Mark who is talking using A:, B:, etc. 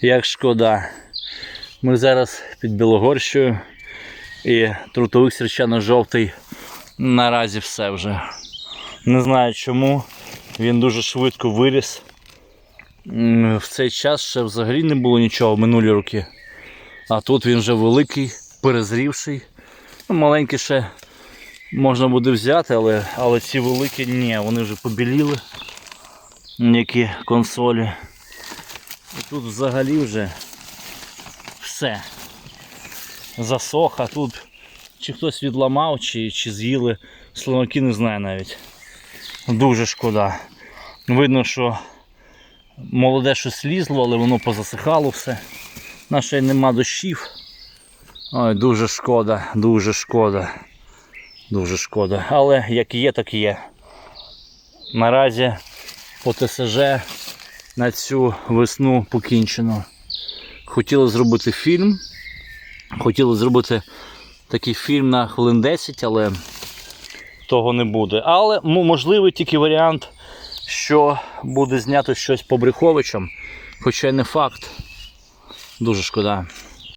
A: Як шкода. Ми зараз під Білогорщою і трутовик сірчано-жовтий наразі все вже. Не знаю чому. Він дуже швидко виріс. В цей час ще взагалі не було нічого минулі роки. А тут він вже великий, перезрівший. Ну, маленький ще можна буде взяти, але, але ці великі ні, вони вже побіліли. Які консолі. І тут взагалі вже все. Засох, а тут чи хтось відламав, чи, чи з'їли слонаки, не знаю навіть. Дуже шкода. Видно, що молоде щось лізло, але воно позасихало все. Наше нема дощів. Ой, дуже шкода, дуже шкода. Дуже шкода. Але як є, так є. Наразі по ТСЖ на цю весну покінчено. Хотіли зробити фільм. Хотіли зробити такий фільм на хвилин 10, але того не буде. Але ну, можливий тільки варіант, що буде знято щось по Бреховичам, хоча не факт. Дуже шкода.